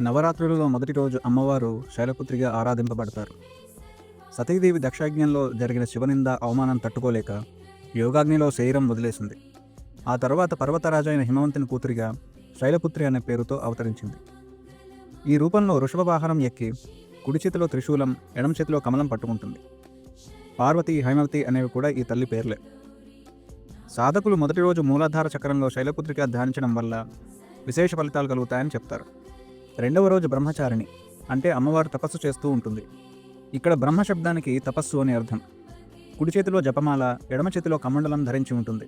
నవరాత్రులలో మొదటి రోజు అమ్మవారు శైలపుత్రిగా ఆరాధింపబడతారు. సతీదేవి దక్షాజ్ఞంలో జరిగిన శివనింద అవమానం తట్టుకోలేక యోగాగ్నిలో శరీరం వదిలేసింది. ఆ తర్వాత పర్వతరాజైన హిమవంతుని కూతురిగా శైలపుత్రి అనే పేరుతో అవతరించింది. ఈ రూపంలో వృషభ వాహనం ఎక్కి కుడి చేతిలో త్రిశూలం ఎడమ చేతిలో కమలం పట్టుకుంటుంది. పార్వతి హైమవతి అనేవి కూడా ఈ తల్లి పేర్లే. సాధకులు మొదటి రోజు మూలాధార చక్రంలో శైలపుత్రిగా ధ్యానించడం వల్ల విశేష ఫలితాలు కలుగుతాయని చెప్తారు. రెండవ రోజు బ్రహ్మచారిణి. అంటే అమ్మవారు తపస్సు చేస్తూ ఉంటుంది. ఇక్కడ బ్రహ్మ శబ్దానికి తపస్సు అని అర్థం. కుడి చేతిలో జపమాల ఎడమ చేతిలో కమండలం ధరించి ఉంటుంది.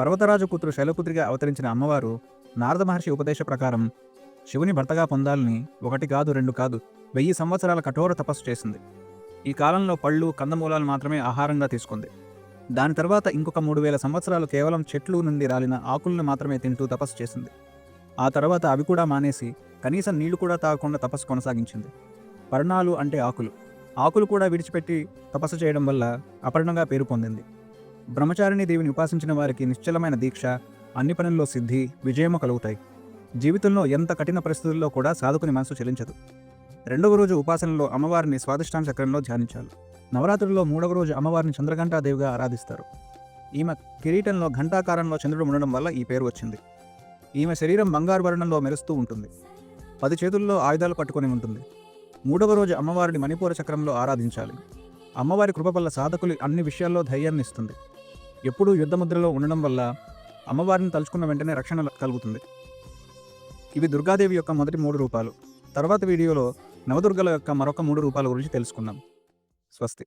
పర్వతరాజు కూతురు శైలపుత్రిగా అవతరించిన అమ్మవారు నారద మహర్షి ఉపదేశ ప్రకారం శివుని భర్తగా పొందాలని ఒకటి కాదు రెండు కాదు వెయ్యి సంవత్సరాల కఠోర తపస్సు చేసింది. ఈ కాలంలో పళ్ళు కందమూలాలు మాత్రమే ఆహారంగా తీసుకుంది. దాని తర్వాత ఇంకొక మూడు వేల సంవత్సరాలు కేవలం చెట్లు నుండి రాలిన ఆకులను మాత్రమే తింటూ తపస్సు చేసింది. ఆ తర్వాత అవి కూడా మానేసి కనీసం నీళ్ళు కూడా తాగకుండా తపస్సు కొనసాగించింది. పర్ణాలు అంటే ఆకులు. ఆకులు కూడా విడిచిపెట్టి తపస్సు చేయడం వల్ల అపర్ణంగా పేరు పొందింది. బ్రహ్మచారిణి దేవిని ఉపాసించిన వారికి నిశ్చలమైన దీక్ష అన్ని పనుల్లో సిద్ధి విజయము కలుగుతాయి. జీవితంలో ఎంత కఠిన పరిస్థితుల్లో కూడా సాధకుని మనసు చెలించదు. రెండవ రోజు ఉపాసనలో అమ్మవారిని స్వాదిష్టాన చక్రంలో ధ్యానించాలి. నవరాత్రుల్లో మూడవ రోజు అమ్మవారిని చంద్రఘంటాదేవిగా ఆరాధిస్తారు. ఈమె కిరీటంలో ఘంటాకారంలో చంద్రుడు ఉండడం వల్ల ఈ పేరు వచ్చింది. ఈమె శరీరం బంగారు వర్ణంలో మెరుస్తూ ఉంటుంది. పది చేతుల్లో ఆయుధాలు పట్టుకొని ఉంటుంది. మూడవ రోజు అమ్మవారిని మణిపూర చక్రంలో ఆరాధించాలి. అమ్మవారి కృప వల్ల సాధకులు అన్ని విషయాల్లో ధైర్యాన్ని ఇస్తుంది. ఎప్పుడూ యుద్ధముద్రలో ఉండడం వల్ల అమ్మవారిని తలుచుకున్న వెంటనే రక్షణ కలుగుతుంది. ఇవి దుర్గాదేవి యొక్క మొదటి మూడు రూపాలు. తర్వాత వీడియోలో నవదుర్గల యొక్క మరొక మూడు రూపాల గురించి తెలుసుకుందాం. స్వస్తి.